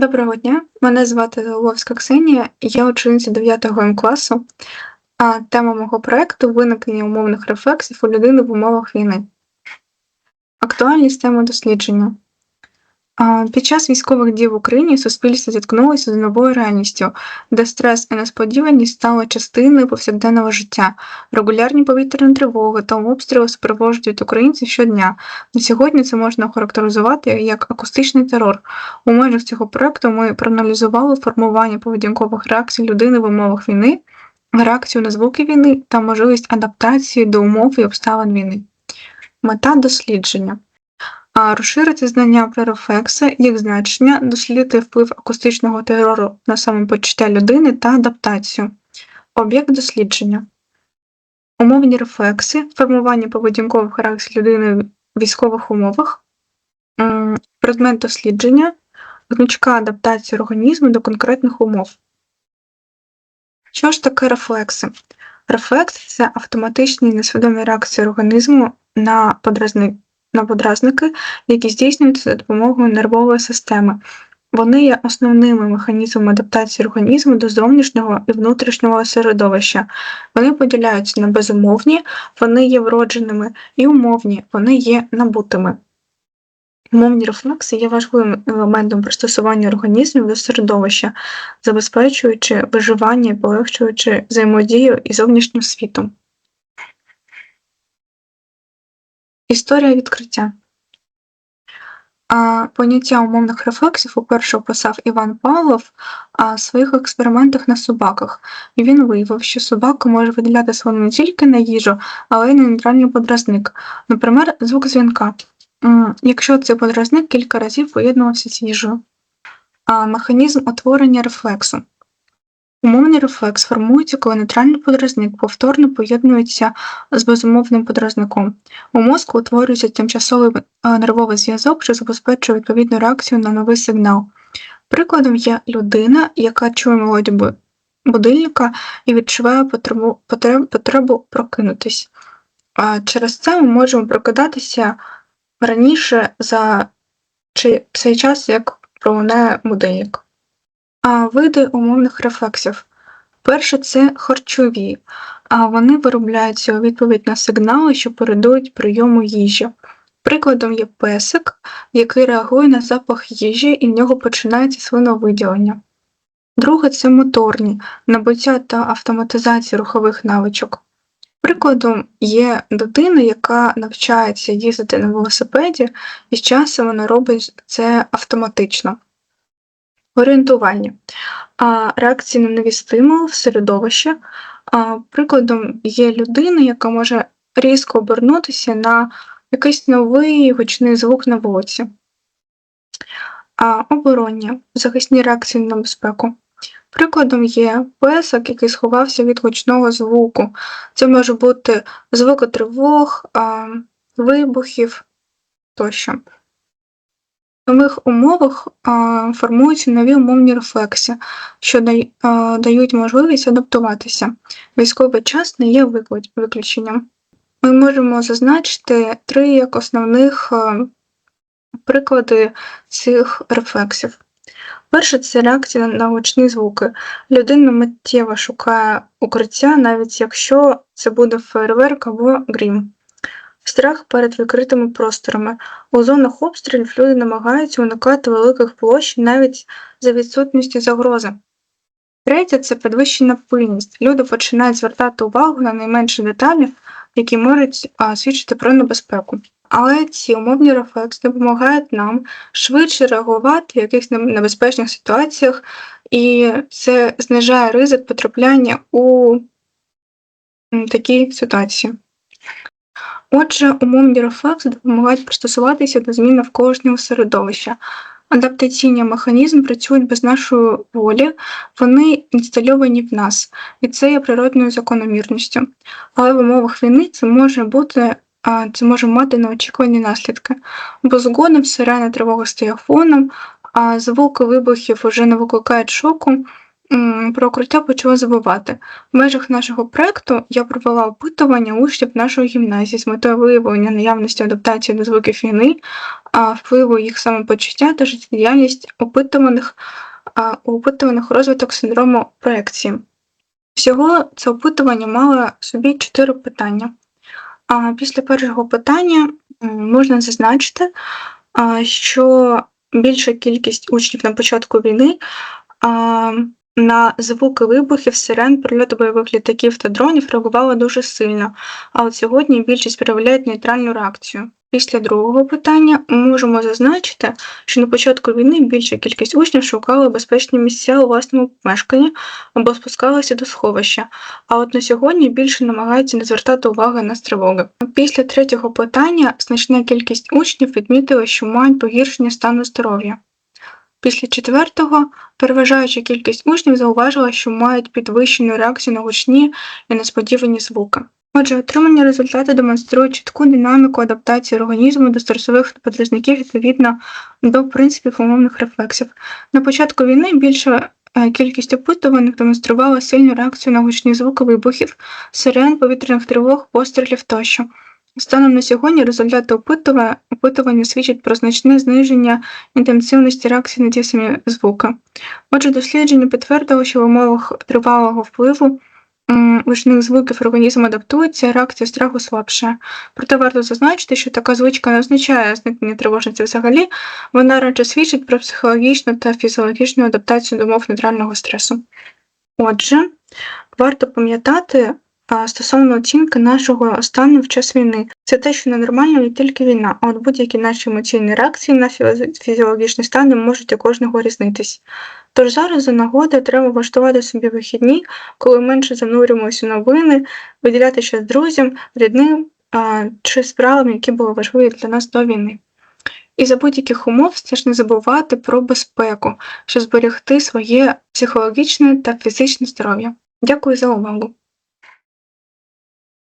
Доброго дня, мене звати Ловська Ксенія, я учениця 9 М класу. А тема мого проекту виникнення умовних рефлексів у людини в умовах війни. Актуальність теми дослідження. Під час військових дій в Україні суспільство зіткнулося з новою реальністю, де стрес і несподіваність стали частиною повсякденного життя. Регулярні повітряні тривоги та обстріли супроводжують українців щодня. На сьогодні це можна охарактеризувати як акустичний терор. У межах цього проекту ми проаналізували формування поведінкових реакцій людини в умовах війни, реакцію на звуки війни та можливість адаптації до умов і обставин війни. Мета дослідження. А розширити знання про рефлекси, їх значення, дослідити вплив акустичного терору на самопочуття людини та адаптацію. Об'єкт дослідження. Умовні рефлекси, формування поведінкових реакцій людини в військових умовах, предмет дослідження, гнучка адаптація організму до конкретних умов. Що ж таке рефлекси? Рефлекс це автоматичні несвідомі реакції організму на, подразни... на подразники, які здійснюються за допомогою нервової системи. Вони є основними механізмами адаптації організму до зовнішнього і внутрішнього середовища. Вони поділяються на безумовні, вони є вродженими, і умовні, вони є набутими. Мовні рефлекси є важливим елементом пристосування організмів до середовища, забезпечуючи виживання і полегшуючи взаємодію із зовнішнім світом. Історія відкриття. Поняття умовних рефлексів уперше описав Іван Павлов а, в своїх експериментах на собаках, він виявив, що собака може виділяти слину не тільки на їжу, але й на нейтральний подразник, наприклад, звук дзвінка. Якщо цей подразник кілька разів поєднувався з їжею. Механізм утворення рефлексу. Умовний рефлекс формується, коли нейтральний подразник повторно поєднується з безумовним подразником. У мозку утворюється тимчасовий е, нервовий зв'язок, що забезпечує відповідну реакцію на новий сигнал. Прикладом є людина, яка чує мелодію будильника і відчуває потребу, потреб- потребу прокинутись. Через це ми можемо прокидатися раніше за цей час, як пролунає будильник. А види умовних рефлексів. Перше це харчові, а вони виробляються у відповідь на сигнали, що передують прийому їжі. Прикладом є песик, який реагує на запах їжі і в нього починається слиновиділення. Друге це моторні набуття та автоматизація рухових навичок. Прикладом є дитина, яка навчається їздити на велосипеді, і з часом вона робить це автоматично. Орієнтування. Реакції на нові стимули в середовище. Прикладом є людина, яка може різко обернутися на якийсь новий гучний звук на вулиці. Обороння. Захисні реакції на безпеку. Прикладом є песик, який сховався від гучного звуку. Це може бути звуки тривог, вибухів тощо. Нових умовах формуються нові умовні рефлекси, що дають можливість адаптуватися. Військовий час не є виключенням. Ми можемо зазначити три як основних приклади цих рефлексів. Перше це реакція на гучні звуки. Людина миттєво шукає укриття, навіть якщо це буде фейерверк або грім. Страх перед відкритими просторами. У зонах обстрілів люди намагаються уникати великих площ навіть за відсутністю загрози. Третє це підвищена пильність. Люди починають звертати увагу на найменші деталі, які можуть свідчити про небезпеку. Але ці умовні рефлекси допомагають нам швидше реагувати в якихось небезпечних ситуаціях, і це знижає ризик потрапляння у м, такі ситуації. Отже, умовні рефлекси допомагають пристосуватися до змін навколишнього середовища. Адаптаційні механізми працюють без нашої волі, вони інстальовані в нас, і це є природною закономірністю. Але в умовах війни це може бути, це може мати неочікувані наслідки. Бо згодом сирена тривога стає фоном, а звуки вибухів вже не викликають шоку. Про укриття почала забувати. В межах нашого проекту я провела опитування учнів нашої гімназії з метою виявлення наявності адаптації до звуків війни, а впливу їх самопочуття та життєдіяльність опитуваних, опитуваних розвиток синдрому проекції. Всього це опитування мало собі чотири питання. А після першого питання можна зазначити, що більша кількість учнів на початку війни на звуки вибухів, сирен, прильоту бойових літаків та дронів реагувала дуже сильно. А от сьогодні більшість проявляють нейтральну реакцію. Після другого питання можемо зазначити, що на початку війни більша кількість учнів шукала безпечні місця у власному помешканні або спускалася до сховища. А от на сьогодні більше намагаються не звертати уваги на тривоги. Після третього питання значна кількість учнів відмітила, що мають погіршення стану здоров'я. Після четвертого переважаюча кількість учнів зауважила, що мають підвищену реакцію на гучні і несподівані звуки. Отже, отримані результати демонструють чітку динаміку адаптації організму до стресових подразників відповідно до принципів умовних рефлексів. На початку війни більша е, кількість опитуваних демонструвала сильну реакцію на гучні звуки вибухів, сирен, повітряних тривог, пострілів тощо. Станом на сьогодні результати опитува- опитування свідчать про значне зниження інтенсивності реакції на ті самі звуки. Отже, дослідження підтвердило, що в умовах тривалого впливу гучних звуків організм адаптується, реакція страху слабша. Проте варто зазначити, що така звичка не означає зникнення тривожності взагалі, вона радше свідчить про психологічну та фізіологічну адаптацію до умов нейтрального стресу. Отже, варто пам'ятати стосовно оцінки нашого стану в час війни. Це те, що ненормально не тільки війна, а от будь-які наші емоційні реакції на фізіологічний стан можуть у кожного різнитись. Тож зараз за нагоди треба влаштувати собі вихідні, коли менше занурюємося у новини, виділяти час друзям, рідним чи справам, які були важливі для нас до війни. І за будь-яких умов теж не забувати про безпеку, щоб зберегти своє психологічне та фізичне здоров'я. Дякую за увагу!